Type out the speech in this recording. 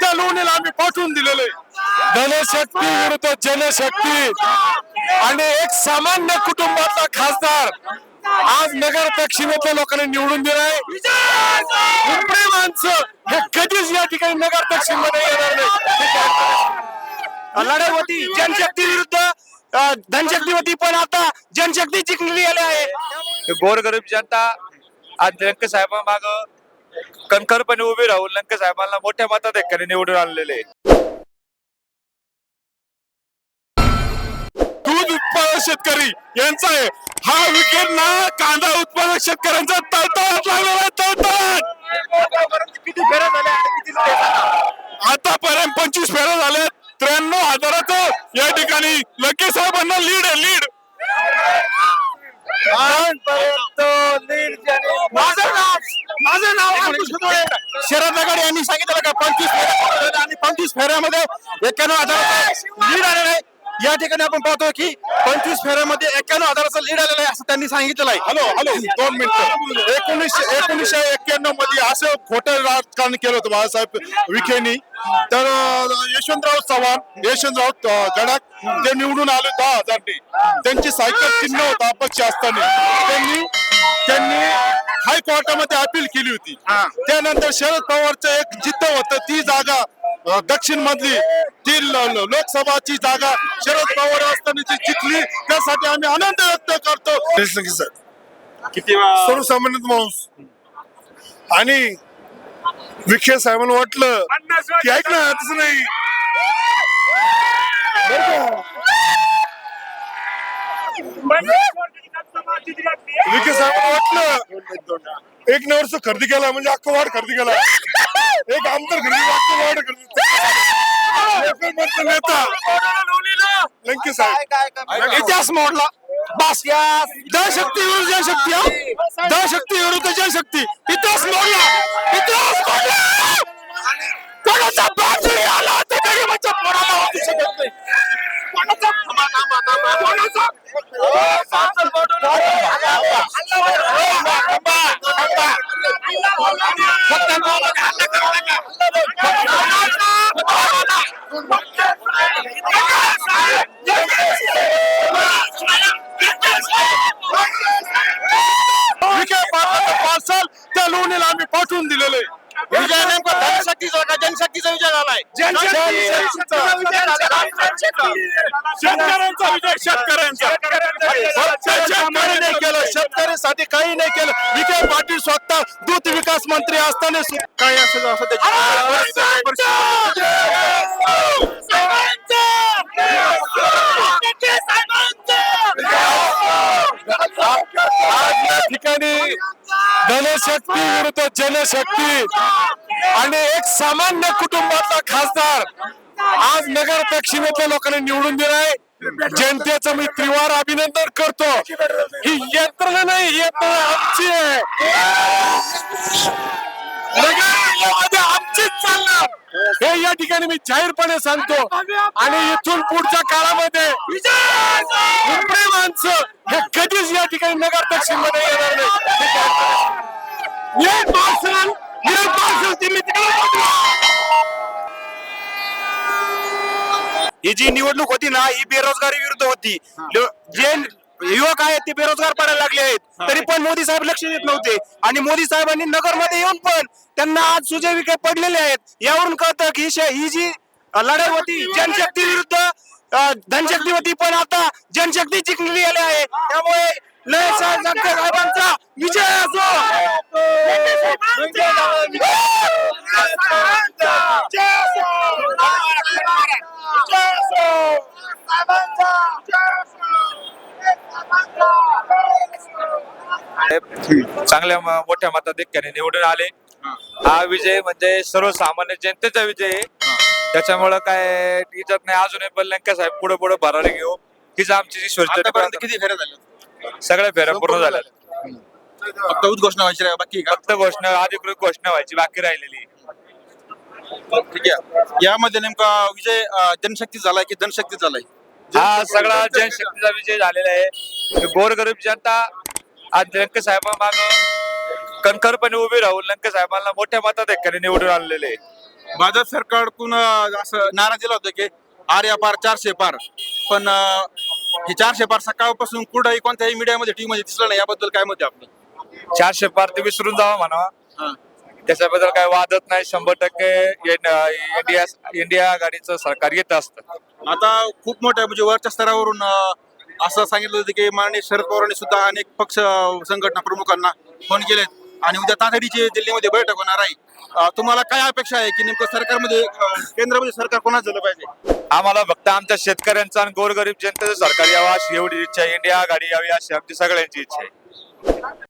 त्या लोणीला आम्ही पाठवून दिलेलं. आहे धनशक्ती विरुद्ध जनशक्ती आणि एक सामान्य कुटुंबातला खासदार आज नगर दक्षिणेतल्या लोकांनी निवडून दिलाय. उपरी माणसं हे कधीच या ठिकाणी नगर दक्षिणमध्ये येणार नाही. लढाई होती जनशक्ती विरुद्ध धनशक्ती होती पण आता जनशक्ती जिंकलेली आली आहे. गोरगरीब जनता आज साहेबांमाग कणखरपणे उभे राहून लंके साहेबांना मोठ्या मताधिक्याने निवडून आणलेले. दूध उत्पादक शेतकरी यांचा आहे. हा विकेट ना कांदा उत्पादक शेतकऱ्यांचा तळतळाट लागलेला आहे किती फेऱ्या झाल्या किती आतापर्यंत पंचवीस फेऱ्या झाल्या त्र्याण्णव हजाराचं या ठिकाणी लंके साहेबांना लीड आहे लीड माझं नाव माझं नाव अंकुश खतोळे. शरद नगर यांनी सांगितलं का पंचवीस फेऱ्या पूर्ण झाल्या आणि पंचवीस फेऱ्यामध्ये एक्क्याण्णव हजाराचा लीड आलेला आहे. या ठिकाणी आपण पाहतो की पंचवीस फेऱ्यामध्ये एक्क्याण्णव हजाराचा लीड आलेला आहे असं त्यांनी सांगितलेलं आहे. हॅलो हॅलो दोन मिनिटं. एकोणीसशे एकोणीसशे एक्क्याण्णवमध्ये असं खोटं राजकारण केलं होतं बाळासाहेब विखेनी. तर यशवंतराव चव्हाण यशवंतराव गडाख ते निवडून आले दहा हजारने. त्यांची सायकल चिन्ह होता अपक्ष असताना. त्यांनी त्यांनी हायकोर्टामध्ये अपील केली होती. त्यानंतर शरद पवारचं एक जिद्द होतं ती जागा दक्षिण मधली ती लोकसभाची जागा शरद पवार असताना जी जिंकली त्यासाठी आम्ही आनंद व्यक्त करतो. किती सर्वसामान्य माणूस. आणि विखे साहेबांना वाटलं की ऐक ना तसं नाही? विखे साहेबांना वाटलं एक नवर्स खरेदी केला म्हणजे अख्खा वाढ खरेदी केला. एक आमदार लोकमतचा नेता. लंके साहेब. इतिहास मोडला. बस या. धनशक्ती विरुद्ध जनशक्ती हा. धनशक्ती विरुद्ध जनशक्ती इतिहास मोडला. इतिहास मोडला. कोणाचा बाजू आला तर गरीबाच्या पोराला वाचू शकत नाही. कोणाचा कोणाचा लोणीला आम्ही पाठवून दिलेलं आहे. विजय नेमका धनशक्तीचा का जनशक्तीचा विजय झालाय जनशक्तीचा विजय शेतकऱ्यांचा विजय शेतकऱ्यांचा. फक्त शेतकऱ्याने केलं. शेतकऱ्यांसाठी काही नाही केलं. विखे पाटील स्वतः दूध विकास मंत्री असताना काही असं धनशक्ती विरुद्ध जनशक्ती. आणि एक सामान्य कुटुंबातला खासदार आज नगर दक्षिणेतल्या लोकांनी निवडून दिलाय. जनतेचं मी त्रिवार अभिनंदन करतो. ही यंत्रणा नाही यंत्रणा आमची आहे. नगर आमचीच चालणार. हे या ठिकाणी मी जाहीरपणे सांगतो. आणि इथून पुढच्या काळामध्ये माणसं हे कधीच या ठिकाणी नगर दक्षिणमध्ये येणार नाही. बघणार. ही जी निवडणूक होती ना ही बेरोजगारी विरुद्ध होती. लो- जे युवक आहेत ते बेरोजगार पडायला लागले आहेत. तरी पण मोदी साहेब लक्ष देत नव्हते. आणि मोदी साहेबांनी नगरमध्ये येऊन पण त्यांना आज सुजय विखे पडलेले आहेत. यावरून कळतं की श- ही जी लढाई होती जनशक्ती विरुद्ध अ, धनशक्ती होती पण आता जनशक्ती जिंकलेली आली आहे. त्यामुळे लय साहेबांचा विजय असो. चांगल्या मोठ्या मताधिक्याने निवडून आले. हा. विजय म्हणजे सर्वसामान्य जनतेचा विजय आहे. त्याच्यामुळं काय इज्जत नाही. अजूनही पण लंका साहेब पुढे पुढे भरारी घेऊ. हीच आमची किती फेऱ्या झाल्या? सगळ्या फेऱ्या पूर्ण झाल्या. फक्त उद्घोषणा व्हायची बाकी फक्त घोषणा अधिकृत घोषणा व्हायची बाकी राहिलेली. ठीक आहे. यामध्ये नेमका विजय अं, जनशक्ती झालाय की धनशक्ती झालाय? हा सगळा जनशक्तीचा विजय झालेला आहे. गोरगरीब जनता आज लंके साहेबांमाग कणखरपणे उभी राहून लंके साहेबांना मोठ्या मताधिक्याने निवडून आणलेले आहे. भाजप सरकारकडून अं, असं नारा दिला होता की आर्या पार चारशे पार. पण अं, हे चारशे पार सकाळपासून कुठंही कोणत्याही मीडियामध्ये टीव्ही मध्ये दिसलं नाही. याबद्दल काय मत आहे आपलं चारशे पार ते विसरून जावं म्हणावा त्याच्याबद्दल काही वादत नाही शंभर टक्के इंडिया इंडिया आघाडीचं सरकार येत असतं. आता खूप मोठ्या म्हणजे वरच्या स्तरावरून असं सांगितलं होतं की माननीय शरद पवारांनी सुद्धा अनेक पक्ष संघटना प्रमुखांना फोन केलेत. आणि उद्या तातडीची दिल्लीमध्ये बैठक होणार आहे. तुम्हाला काय अपेक्षा आहे की नेमकं सरकारमध्ये केंद्रामध्ये सरकार कोणाच झालं पाहिजे? आम्हाला फक्त आमच्या शेतकऱ्यांचं आणि गोरगरीब जनतेचं सरकार यावं अशी एवढी इच्छा आहे. इंडिया आघाडी यावी अशी आमची सगळ्यांची इच्छा आहे.